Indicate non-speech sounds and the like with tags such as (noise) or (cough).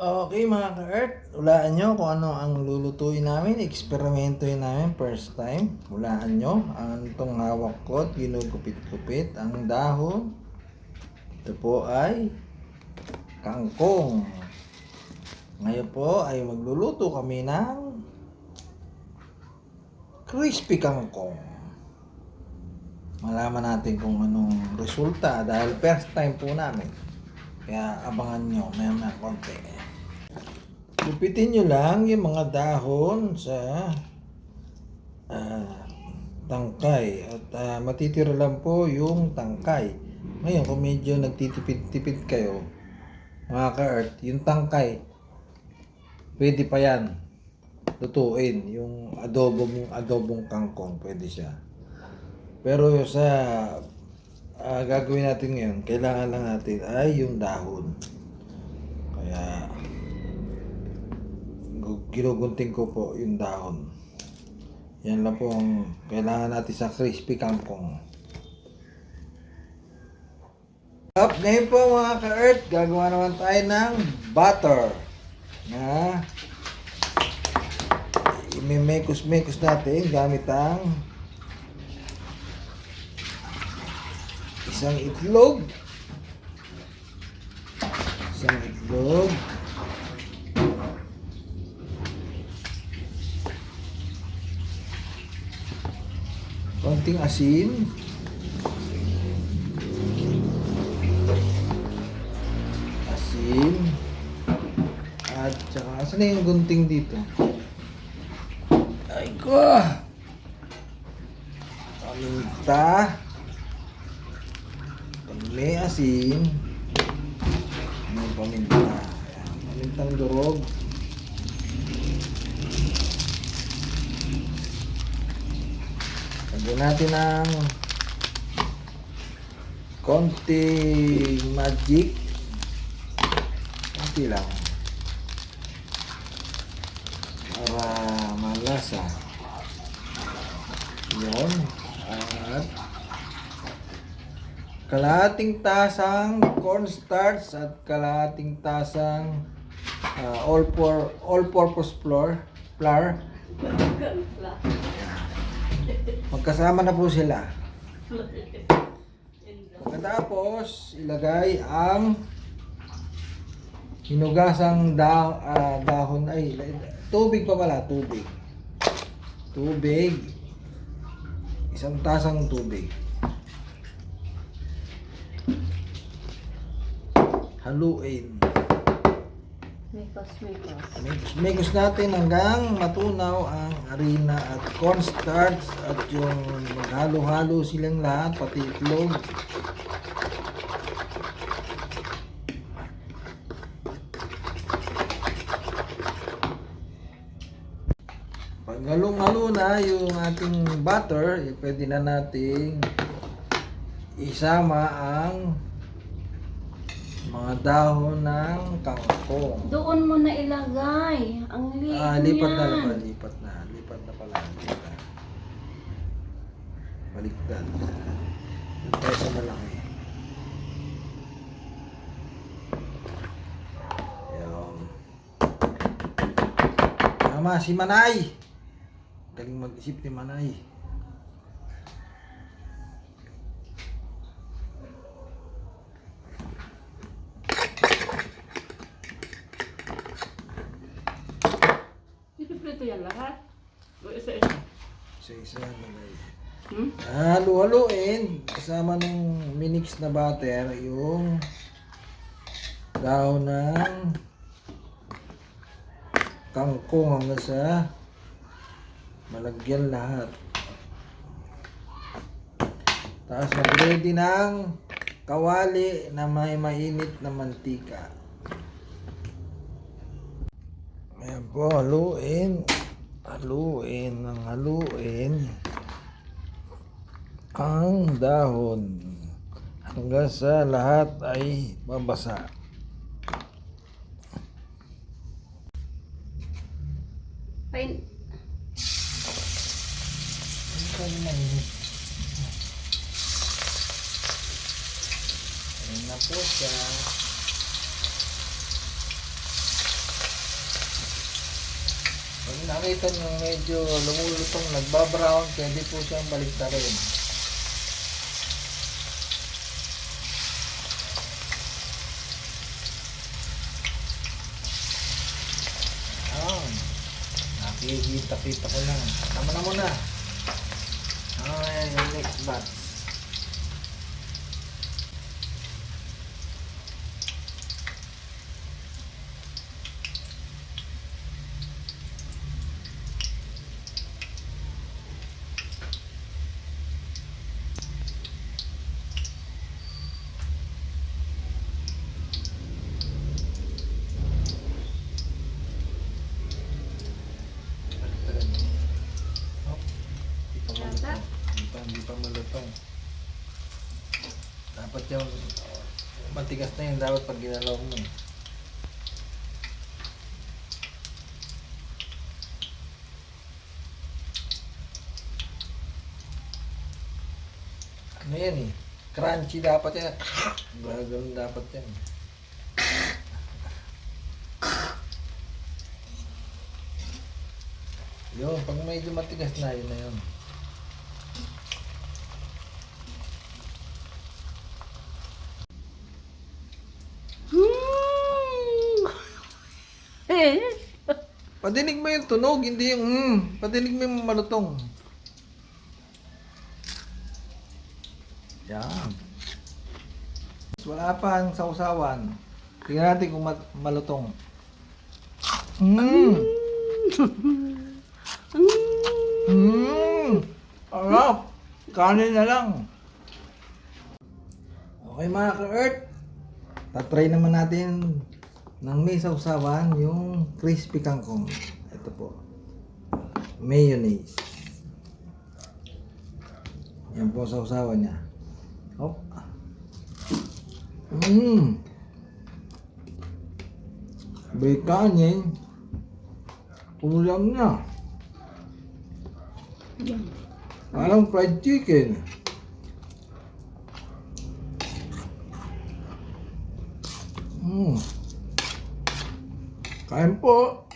Okay mga ka-Earth, hulaan nyo kung ano ang lulutuin namin, eksperimentoin namin first time. Hulaan nyo, ang itong hawak ko at ginugupit-gupit, ang dahon. Ito po ay kangkong. Ngayon po ay magluluto kami ng crispy kangkong. Malaman natin kung anong resulta dahil first time po namin. Kaya abangan nyo, may mga konti. Lupitin nyo lang yung mga dahon sa ah, tangkay. At ah, matitira lang po yung tangkay. Ngayon, kung medyo nagtitipid-tipid kayo, mga ka-earth, yung tangkay, pwede pa yan. Lutuin. Yung adobong, adobong kangkong, pwede siya. Pero sa ah, gagawin natin ngayon, kailangan lang natin ay yung dahon. Kaya ginugunting ko po yung dahon. Yan lang po ang kailangan natin sa crispy kangkong. Up, ngayon po mga ka-earth, gagawa naman tayo ng butter na imimekos-mekos natin gamit ang isang itlog isang itlog konting asin. Asin. At saka asan na yung gunting dito? Ay ko. Paminta. May asin. May paminta? Ayan, pamintang durog Lagyan natin ng konting magic. Konti lang. Para malasa. Yun. At kalahating tasang cornstarch at kalahating tasang ah, all for all flour. Flour magkasama na po sila. Pagkatapos ilagay ang hinugasang da, ah, dahon ay tubig pa pala tubig. Tubig. Isang tasang tubig. Haluin. Mikos. Mix, mix natin hanggang matunaw ang harina at cornstarch at yung maghalo-halo silang lahat, pati itlog. Pag halong-halo na yung ating butter, eh, pwede na nating isama ang mga dahon ng kangkong. Doon mo na ilagay. Ang liit Ah, lipat na, niyan. lipat, na. Lipat na pala. Lipat na. Baliktad. Doon tayo sa malaki. Ayan. Tama, si Manay. Galing mag-isip ni Manay. Ipiprito yan lahat? O isa-isa? Isa-isa Manay. Hmm? Halo-haloin kasama ng minix na butter yung dahon ng kangkong hanggang sa malagyan lahat. Tapos mag-ready ng kawali na may mainit na mantika. Ayan po, haluin. Haluin ng haluin ang dahon hanggang sa lahat ay mabasa. Pain Ayan na po siya. Nakita nyo medyo lumulutong, nagbabrown, pwede po siyang baliktarin. Ayan. Nakikita-kita ko na. Tama na muna. Okay, yung next batch. Oh, Hindi pa malutong. Hindi pa, hindi pa malutong. Dapat yung matigas na yun dapat pag ginalaw mo eh. Ano yan eh? Crunchy dapat yan. (coughs) Gano'n dapat yan. (coughs) Yun, pag medyo matigas na, yun na yun. Hmm. Eh. (laughs) Padinig mo yung tunog, hindi yung mm. Padinig mo yung malutong. Yan. Wala pa ang sausawan. Tingnan natin kung mat- malutong. Mm. (laughs) Mm. Arap. Kanin na lang. Okay mga ka-earth. Tatry naman natin ng may sausawan yung crispy kangkong. Ito po. Mayonnaise. Yan po sausawan niya. Hop. Mmm. May kanin. Ulam na. Yan. Parang fried chicken. Mm. Kain po.